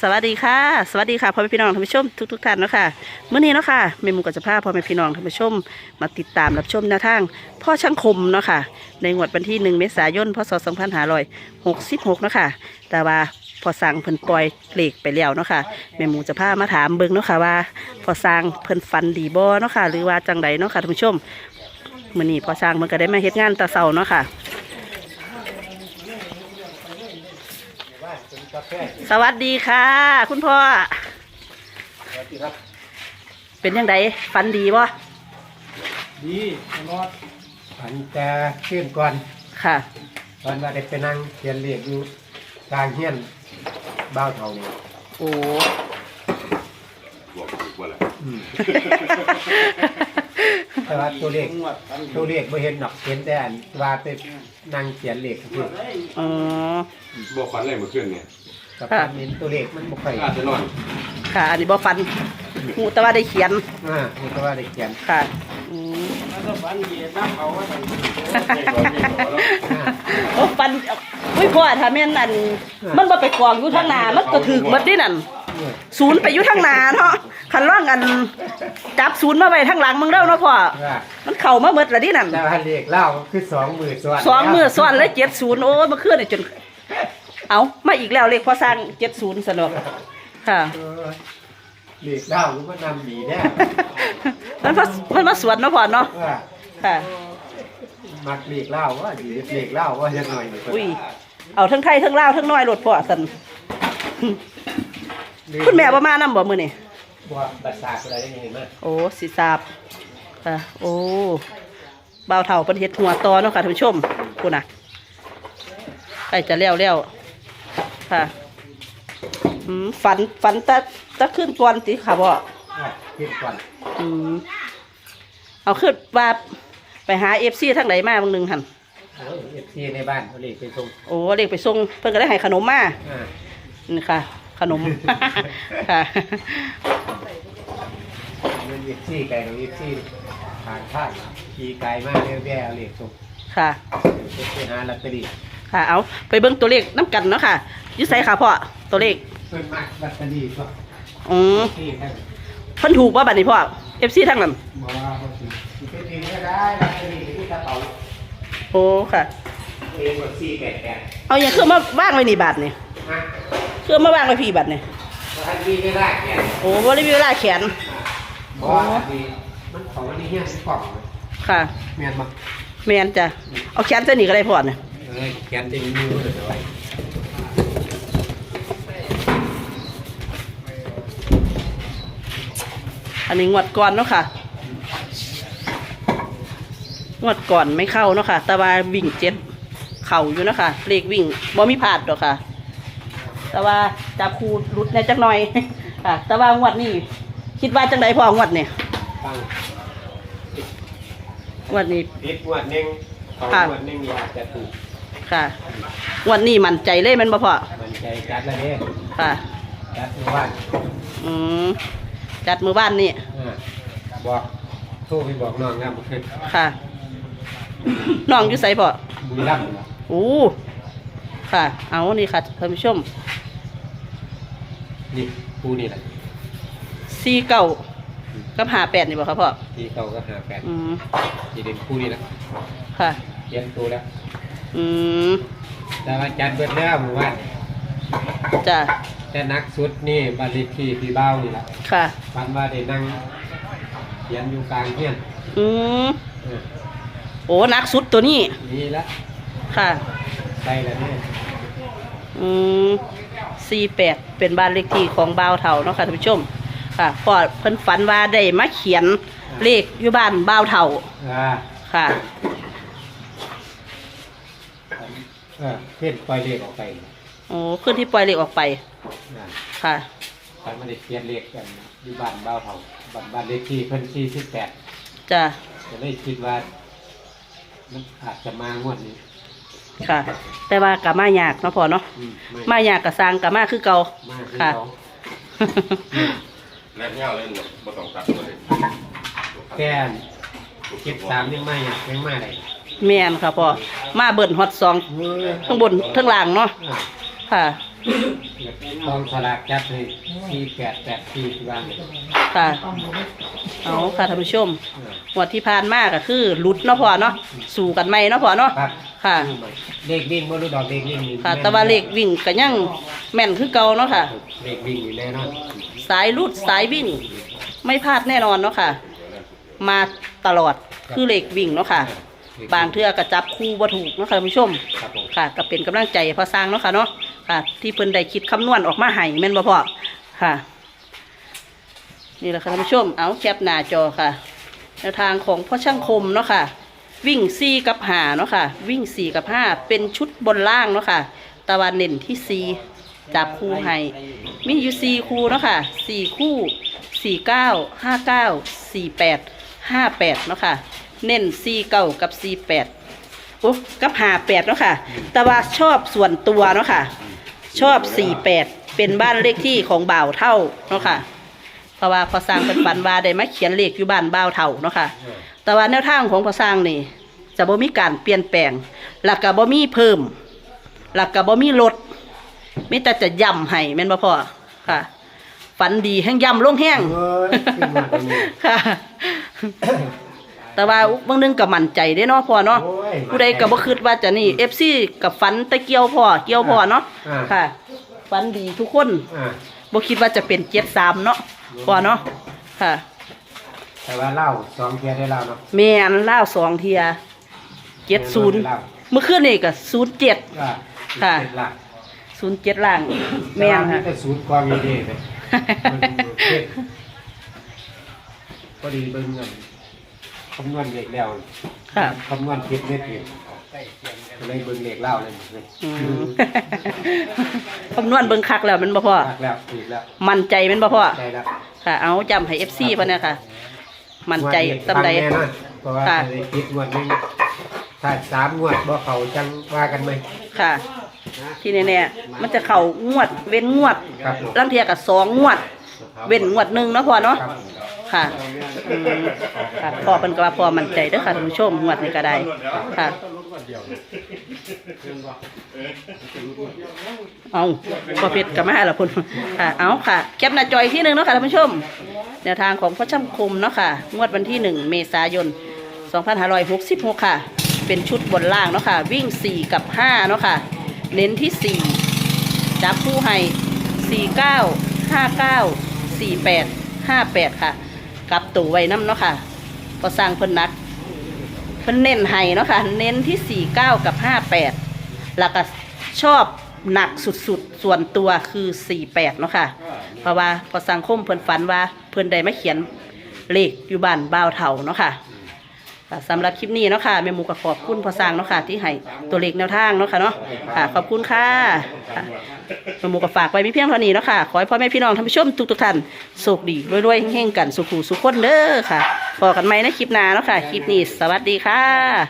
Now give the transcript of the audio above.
สวัสดีค่ะ สวัสดีค่ะพ่อแม่พี่น้องท่านผู้ชมทุกทุกๆท่านเนาะค่ะเมื่อนี้เนาะค่ะเมหมูกับจะพาพ่อแม่พี่น้องท่านผู้ชม มาติดตามรับชมแนวทาง พ่อช่างคมเนาะค่ะ ในงวดวันที่หนึ่งเมษายน พศ 2566เนาะค่ะ แต่ว่าพอสั่งเพิ่นปล่อยเหล็กไปแล้วเนาะค่ะแม่หมูจะพามาถามเบิ่งเนาะค่ะว่า พอสั่งเพิ่นฟันดีบ่เนาะค่ะ หรือว่าจังใดเนาะค่ะท่านผู้ชมมื่อนี้พอสั่งมันก็ได้มาเฮ็ดงานตะเสาเนาะค่ะ สวัสดีค่ะ คุณพ่อ สวัสดีครับ เป็นยังไงฟันดีบ่ดีตลอดฝันจะขึ้นก่อนค่ะตอนว่าได้ไปนั่งเขียนเลขอยู่กลางเฮียนบ้าวเท่านี่โอ้บอกถูกว่าแหละอืมแต่ว่าตัวเลขตัวเลขไม่เห็นหนอกเห็นแต่อันว่าไปนั่งเขียนเลขคือ อ๋อบอกฝันอะไรเมื่อคืนเนี่ย กับค่ะอันนี้ตัวเลขมันบ่ค่อยอาจจะนอนค่ะ อันนี้บ่ฟันหูแต่ว่าได้เขียนอ่านี่ก็ว่าได้เขียนค่ะอืมอ่าโอ้ฟันอุ้ยพ่อถ้าแม่นอัน มันบ่ไปกองอยู่ทางหน้ามันก็ถึกหมดนี่นั่น เนี่ยศูนย์ไปอยู่ทางหน้าเนาะคันร่องอัน จับศูนย์มาไว้ทางหลังมึงเด้อเนาะพ่อว่ามันเข้ามาหมดแล้วนี่นั่นแต่ว่าเลขเล่าคือสองหมื่นส่วนสองมือซ้อนเลย70โอ้ยเมื่อคืนนี่จน เอามาอีกแล้วเลขพอสร้าง70สนุกค่ะ เออเลขเล่ามันก็นำดีแน่ มันมามันมาสวนเนาะพ่อเนาะว่าค่ะ มักเลขเล่าว่าดีเลขเล่าว่าจะหน่อยอุ้ยเอาทั้งไทยทั้งลาวทั้งน้อยรถพ่อสันคุณแม่ประมาณนั้นบ่มื้อนี่ว่าบัตรสากอะไรได้ยังไงมั้ยโอ้สิทราบค่ะโอ้บ่าวเฒ่าเพิ่นเฮ็ดหัวต่อเนาะค่ะท่านผู้ชมคุณน่ะใกล้จะแล้วแล้ว ค่ะอืมฝันฝันตะตะขึ้นก่อนติค่ะบ่อะขึ้นก่อนอืมเอาขึ้นว่าไปหา FC ทางไหนมาบางหนึงหั่นเอฟซีในบ้านเขาเลขไปส่งโอ้เด็กไปส่งเพิ่นก็ได้ให้ขนมมาอ่านี่ค่ะ ขนม ค่ะ เงินเอฟซีไก่ของเอฟซีทางข้างขี่ไก่มาเรียวแย่เอาเลขส่งค่ะไปหาลอตเตอรี่ค่ะเอาไปเบิ่งตัวเลขน้ำกันเนาะค่ะ อยุ่ใส่ค่ะพ่อตัวเลขเพิ่นมากลอตเตอรี่ก็อืมที่ท่านเพิ่นถูกว่าบัดนี้พ่อ FC ทั้งนั้นบอกว่าเขาสิสิไปถึงก็ได้ลอตเตอรี่ที่กระเป๋าโอ้ค่ะ เองหมดสี่แปดแปดเอาอย่างคือมาว่างไว้นี่บัดนี่ฮะคือมาว่างไว้พี่บัดนี่ท่านมีไม่ได้แกโอ้บ่ได้มีเวลาเขียนเพราะว่าอันนี้มันของอันนี้เฮี้ยสิบกล่องเลยค่ะแม่นบ่แม่นจ้ะเอาเขียนเส้นนี้ก็ได้พ่อเนี่ย เอ้ยแกนจะมีมือเลยไว้ อันนี้งวดก่อนเนาะค่ะงวดก่อนไม่เข้าเนาะค่ะแต่ว่าวิ่งเจ็ดเข่าอยู่เนาะค่ะเลขวิ่งบ่มีพลาดดอกค่ะแต่ว่าจับคูรุดในจักหน่อยค่ะแต่ว่างวดนี้คิดว่าจังไดพองวดเนี่ยตั้งงวดนี้ติดงวดหนึ่งสองค่ะงวดหนึ่งอยากจะถูกค่ะงวดนี้มั่นใจเลยแมันบ่พอมันใจจัดแล้วเนี่ยค่ะจัดทุกวันอืม จัดมือบ้านนี่อ่าบอกโทรไปบอกน้องนะบุคคลค่ะ น้องอยู่ไสพ่อบุรีรัมย์เหรอโอ้ค่ะ เอานี่ค่ะท่านผู้ชมนี่ปูนี่แหละสี่เก้ากับหาแปดนี่บ่ครับพ่อที่เขาก็หาแฟนอืมที่เด่นปูนี่แหละค่ะ เตรียมตัวแล้วอืมแต่ว่าจัดเบิดแล้วหมู่บ้านจ้ะ แต่นักสุดนี่บัตรเลขที่พี่เบ้านี่แหละค่ะวันว่าได้นั่งเขียนอยู่กลางเฮียนอืมเออโอ้นักสุดตัวนี้ นี่ละค่ะ ใส่แล้วเนี่ยอืมสี่แปดเป็นบ้านเลขที่ของบ่าวเฒ่าเนาะค่ะท่านผู้ชม ค่ะพ่อเพิ่นฝันว่าได้มาเขียนเลขอยู่บ้านบ่าวเฒ่าอ่าค่ะ เออเพื่อนปล่อยเลขออกไป โอ้ขึ้นที่ปล่อยเลขออกไปนะค่ะตอนไม่ได้เขียนเลขกันอยู่บ้านเบ้าเท่าบ้านบ้านเลขที่เพิ่นที่สิบแปดจ้ะ ก็เลยคิดว่ามันอาจจะมางวดนี้ค่ะ แต่ว่ากะมายากเนาะพ่อเนาะอืมไม่มายากกะสร้างกะมาคือเก่า มาคือค่ะ เขาแล้วเงี้ยเลยบ่ต้องตัดเลยแก้นคิดตามยังไม่อะยังไม่อะไรแม่นค่ะพ่อมาเบิ่นฮอตสองเออทั้งบนทั้งล่างเนาะอ่า ค่ะ กองสลากจับให้สี่แปดแปดสี่วางค่ะ เอาค่ะท่านผู้ชมงวดที่ผ่านมาก็คือหลุดเนาะพ่อเนาะ สู่กันใหม่เนาะพ่อเนาะ ครับค่ะ เลขวิ่งบ่รู้ดอกเลขวิ่งนี่ค่ะ แต่ว่าเลขวิ่งก็ยังแม่นคือเก่าเนาะค่ะ เลขวิ่งอยู่แน่นอนสายรุดสายวิ่ง ไม่พลาดแน่นอนเนาะค่ะ มาตลอดคือเลขวิ่งเนาะค่ะ บางเทื่อก็จับคู่บ่ถูกเนาะค่ะท่านผู้ชมครับผมค่ะก็เป็นกำลังใจให้พอสร้างเนาะค่ะเนาะค่ะ ที่เพิ่นได้คิดคำนวณออกมาให้แม่นบ่พ่อค่ะ นี่แหละค่ะท่านผู้ชม เอาแคปหน้าจอค่ะแนวทางของพ่อช่างคมเนาะค่ะ วิ่งสี่กับหาเนาะค่ะ วิ่งสี่กับห้าเป็นชุดบนล่างเนาะค่ะ ตะวันเน่นที่สี่จับคู่ให้ มีอยู่สี่คู่เนาะค่ะสี่คู่สี่เก้าห้าเก้าสี่แปดห้าแปดเนาะค่ะ เน้นสี่เก้ากับสี่แปดโอ้กับหาแปดเนาะค่ะ แต่ว่าชอบส่วนตัวเนาะค่ะ ชอบสี่แปดเป็นบ้านเลขที่ของบ่าวเท่าเนาะค่ะ เพราะว่าพอสร้างเป็นฝันว่าได้มาเขียนเลขอยู่บ้านบ่าวเท่าเนาะค่ะ แต่ว่าแนวทางของพอสร้างนี่ จะบ่มีการเปลี่ยนแปลง หลักกับบ่มีเพิ่ม หลักกับบ่มีลดมิแต่จะย่ำให้แม่นบ่พอค่ะ ฝันดีแห้งย่ำลงแห้งเอ้ยขึ้นมาตรงนี้ค่ะ แต่ว่าบางนึงก็มั่นใจได้เนาะพ่อเนาะโอ้ยผู้ใดก็บ่คิดว่าจะนี่ FC กับฝันแตะเกี่ยวพ่อเกี่ยวพ่อเนาะอ่า ค่ะฝันดีทุกคนอ่าบ่คิดว่าจะเป็น73เนาะพ่อเนาะค่ะ แต่ว่าเหล่าสองเทียได้เหล่าเนาะ แม่นล่าวสองเทีย70เมื่อคืนนี่ก็07ว่าค่ะเจ็ดหลัก07ล่าง แม่นแต่ว่าค่ะ แต่ศูนย์กองอยู่ดีเลย มันเจ็ดพอดีเบิ่งเงิน คำนวณเลขแล้วค่ะ คำนวณผิดเม็ดเดียวก็เลยเบิ่งเลขเล่าเลยเลยอืมคำนวณเบิ่งคักแล้วแมันบ่พ่อหักแล้วผิดแล้วมั่นใจแมันบ่พ่อได้แล้วค่ะ เอาจำให้ FC เพิ่นเนี่ยค่ะ มั่นใจงวดตำใดฟังแน่นอนเพราะว่าค่ะ จะได้คิดงวดหนึงถ้าสามงวดบ่เขาจังว่ากันไหมค่ะที่แน่ๆมันจะเข้างวด เว้นงวดครับผมลังเทียกับสองงวด เว้นงวดหนึ่งเนาะพ่อเนาะ ครับ ค่ะอืมค่ะพอเป็นก็ว่าพอมั่นใจเด้อค่ะท่านผู้ชมงวดนี้ก็ได้ค่ะ เอาพอเพชรกับมาละพุ่นค่ะ เอาค่ะแคปหน้าจอยที่หนึ่งเนาะค่ะท่านผู้ชมแนวทางของพ่อช่ำคมเนาะค่ะ งวดวันที่หนึ่งเมษายน2566 ค่ะ เป็นชุดบนล่างเนาะค่ะ วิ่ง 4 กับ 5 เนาะค่ะ เน้นที่4จับคู่ให้ 49 59 48 58 ค่ะ กลับตัวไว้น้ำเนาะค่ะก็สร้างเพิ่นนักเพิ่นเน้นให้เนาะค่ะ เน้นที่ 49 กับ 58 แล้วก็ชอบหนักสุดๆ ส่วนตัวคือ 48 เนาะค่ะ เพราะว่าพอสังคมเพิ่นฝันว่าเพิ่นได้มาเขียนเลขอยู่บ้านบ่าวเฒ่าเนาะคะค่ะ สำหรับคลิปนี้เนาะค่ะแม่หมูก็ขอบคุณพอสร้างเนาะค่ะที่ให้ตัวเลขแนวทางเนาะค่ะเนาะค่ะขอบคุณค่ะค่ะแม่หมูก็ฝากไว้มีเพียงเท่านี้เนาะค่ะขอให้พ่อแม่พี่น้องท่านผู้ชมทุกๆท่านโชคดีรวยๆเฮงๆกันสุขูสุขคนเด้อค่ะพอกันไหมในคลิปหน้าเนาะค่ะคลิปนี้สวัสดีค่ะ